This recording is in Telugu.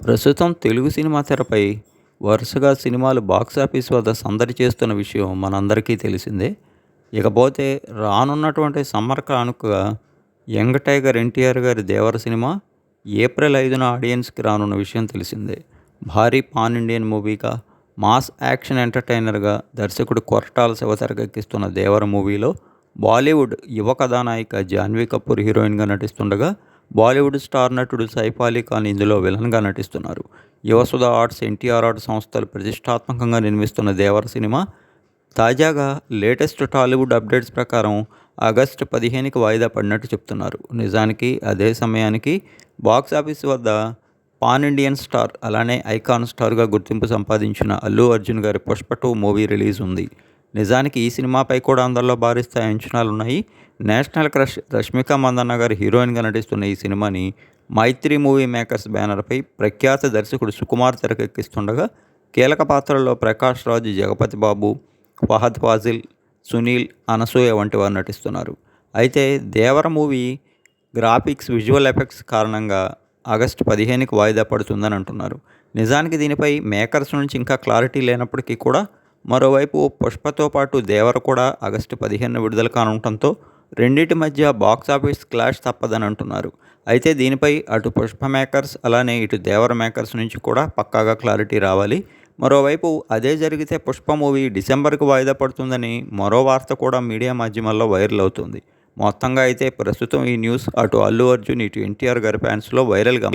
ప్రస్తుతం తెలుగు సినిమా తెరపై వరుసగా సినిమాలు బాక్సాఫీస్ వద్ద సందడి చేస్తున్న విషయం మనందరికీ తెలిసిందే. ఇకపోతే రానున్నటువంటి సమ్మర్ కానుకగా యంగ్ టైగర్ ఎన్టీఆర్ గారి దేవర సినిమా ఏప్రిల్ ఐదున ఆడియన్స్కి రానున్న విషయం తెలిసిందే. భారీ పాన్ ఇండియన్ మూవీగా మాస్ యాక్షన్ ఎంటర్టైనర్గా దర్శకుడు కొరటాల శివ తెరకెక్కిస్తున్న దేవర మూవీలో బాలీవుడ్ యువ కథానాయిక జాన్వీ కపూర్ హీరోయిన్గా నటిస్తుండగా బాలీవుడ్ స్టార్ నటుడు సైఫ్ అలీ ఖాన్ ఇందులో విలన్గా నటిస్తున్నారు. యువసుధ ఆర్ట్స్ ఎన్టీఆర్ ఆర్ట్ సంస్థలు ప్రతిష్టాత్మకంగా నిర్మిస్తున్న దేవర సినిమా తాజాగా లేటెస్ట్ టాలీవుడ్ అప్డేట్స్ ప్రకారం ఆగస్టు పదిహేనుకి వాయిదా పడినట్టు చెప్తున్నారు. నిజానికి అదే సమయానికి బాక్సాఫీస్ వద్ద పాన్ ఇండియన్ స్టార్ అలానే ఐకాన్ స్టార్గా గుర్తింపు సంపాదించిన అల్లు అర్జున్ గారి పుష్ప టూ మూవీ రిలీజ్ ఉంది. నిజానికి ఈ సినిమాపై కూడా అందరిలో భారీ స్థాయి అంచనాలు ఉన్నాయి. నేషనల్ క్రష్ రష్మిక మందన్న గారు హీరోయిన్గా నటిస్తున్న ఈ సినిమాని మైత్రి మూవీ మేకర్స్ బ్యానర్పై ప్రఖ్యాత దర్శకుడు సుకుమార్ తెరకెక్కిస్తుండగా కీలక పాత్రల్లో ప్రకాష్ రాజు జగపతి బాబు ఫహద్ ఫాజిల్ సునీల్ అనసూయ వంటి వారు నటిస్తున్నారు. అయితే Devara movie graphics visual effects కారణంగా ఆగస్టు పదిహేనుకి వాయిదా పడుతుందని అంటున్నారు. నిజానికి దీనిపై మేకర్స్ నుంచి ఇంకా క్లారిటీ లేనప్పటికీ కూడా మరోవైపు పుష్పతో పాటు దేవర కూడా ఆగస్టు పదిహేను విడుదల కానుండటంతో రెండింటి మధ్య బాక్స్ ఆఫీస్ క్లాష్ తప్పదని అంటున్నారు. అయితే దీనిపై అటు పుష్ప మేకర్స్ అలానే ఇటు దేవర మేకర్స్ నుంచి కూడా పక్కాగా క్లారిటీ రావాలి. మరోవైపు అదే జరిగితే పుష్ప మూవీ డిసెంబర్కు వాయిదా పడుతుందని మరో వార్త కూడా మీడియా మాధ్యమాల్లో వైరల్ అవుతుంది. మొత్తంగా అయితే ప్రస్తుతం ఈ న్యూస్ అటు అల్లు అర్జున్ ఇటు ఎన్టీఆర్ గారి ఫ్యాన్స్లో వైరల్గా